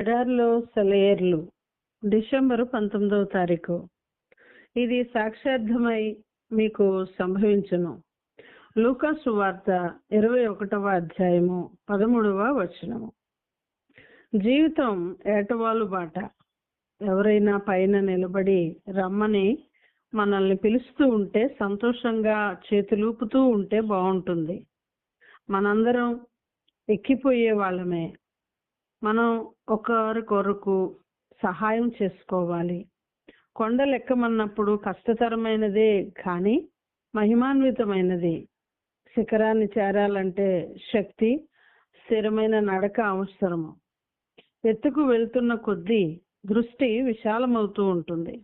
ఎడార్లో సెలయేర్లు December పంతొమ్మిదవ తారీఖు. ఇది సాక్షార్థమై మీకు సంభవించును. లూకాసు వార్త ఇరవై ఒకటవ అధ్యాయము పదమూడవ వచనము. జీవితం ఏటవాలు బాట ఎవరైనా పైన నిలబడి రమ్మని మనల్ని పిలుస్తూ ఉంటే సంతోషంగా చేతులూపుతూ ఉంటే బాగుంటుంది మనందరం ఎక్కిపోయే వాళ్ళమే. మనం ఒకరికొరకు సహాయం చేసుకోవాలి. కొండ లెక్కమన్నప్పుడు కష్టతరమైనదే కానీ మహిమాన్వితమైనది. శిఖరాన్ని చేరాలంటే శక్తి స్థిరమైన నడక అవసరము. ఎత్తుకు వెళ్తున్న కొద్దీ దృష్టి విశాలమవుతూ ఉంటుంది.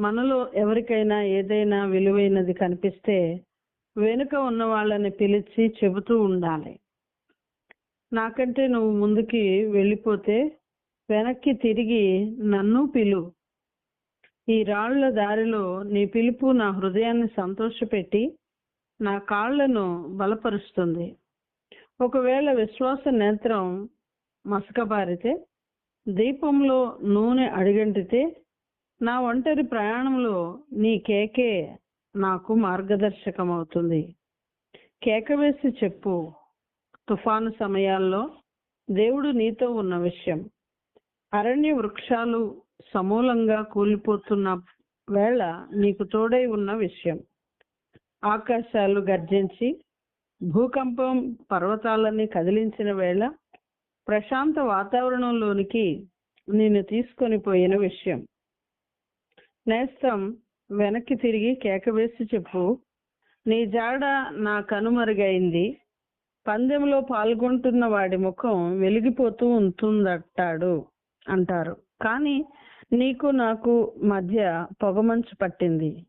మనలో ఎవరికైనా ఏదైనా విలువైనది కనిపిస్తే వెనుక ఉన్న వాళ్ళని పిలిచి చెబుతూ ఉండాలి. నాకంటే నువ్వు ముందుకి వెళ్ళిపోతే వెనక్కి తిరిగి నన్ను పిలు. ఈ రాళ్ళ దారిలో నీ పిలుపు నా హృదయాన్ని సంతోషపెట్టి నా కాళ్ళను బలపరుస్తుంది. ఒకవేళ విశ్వాస నేత్రం మసకబారితే దీపంలో నూనె అడిగంటితే నా ఒంటరి ప్రయాణంలో నీ కేకే నాకు మార్గదర్శకం అవుతుంది కేక వేసి చెప్పు. తుఫాను సమయాల్లో దేవుడు నీతో ఉన్న విషయం. అరణ్య వృక్షాలు సమూలంగా కూలిపోతున్న వేళ నీకు తోడై ఉన్న విషయం. ఆకాశాలు గర్జించి భూకంపం పర్వతాలని కదిలించిన వేళ ప్రశాంత వాతావరణంలోనికి నిన్ను తీసుకొని పోయిన విషయం. నేస్తం వెనక్కి తిరిగి కేకవేసి చెప్పు నీ జాడ నా కనుమరుగైంది. పందెంలో పాల్గొంటున్న వాడి ముఖం వెలిగిపోతూ ఉంటుందట్టాడు అంటారు. కానీ నీకు నాకు మధ్య పొగమంచు పట్టింది.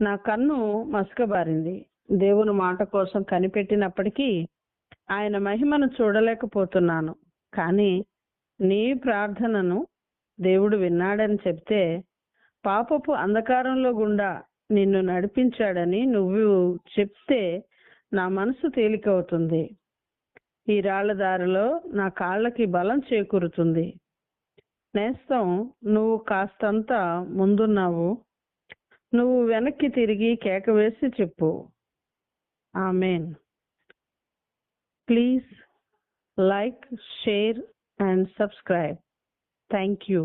నా కన్ను మసకబారింది. దేవుని మాట కోసం కనిపెట్టినప్పటికీ ఆయన మహిమను చూడలేకపోతున్నాను. కానీ నీ ప్రార్థనను దేవుడు విన్నాడని చెప్తే పాపపు అంధకారంలో గుండా నిన్ను నడిపించాడని నువ్వు చెప్తే నా మనసు తేలికవుతుంది. ఈ రాళ్ళ దారిలో నా కాళ్ళకి బలం చేకూరుతుంది. నేస్తం నువ్వు కాస్తంత ముందున్నావు. నువ్వు వెనక్కి తిరిగి కేక వేసి చెప్పు. Amen. Please like share and subscribe. Thank you.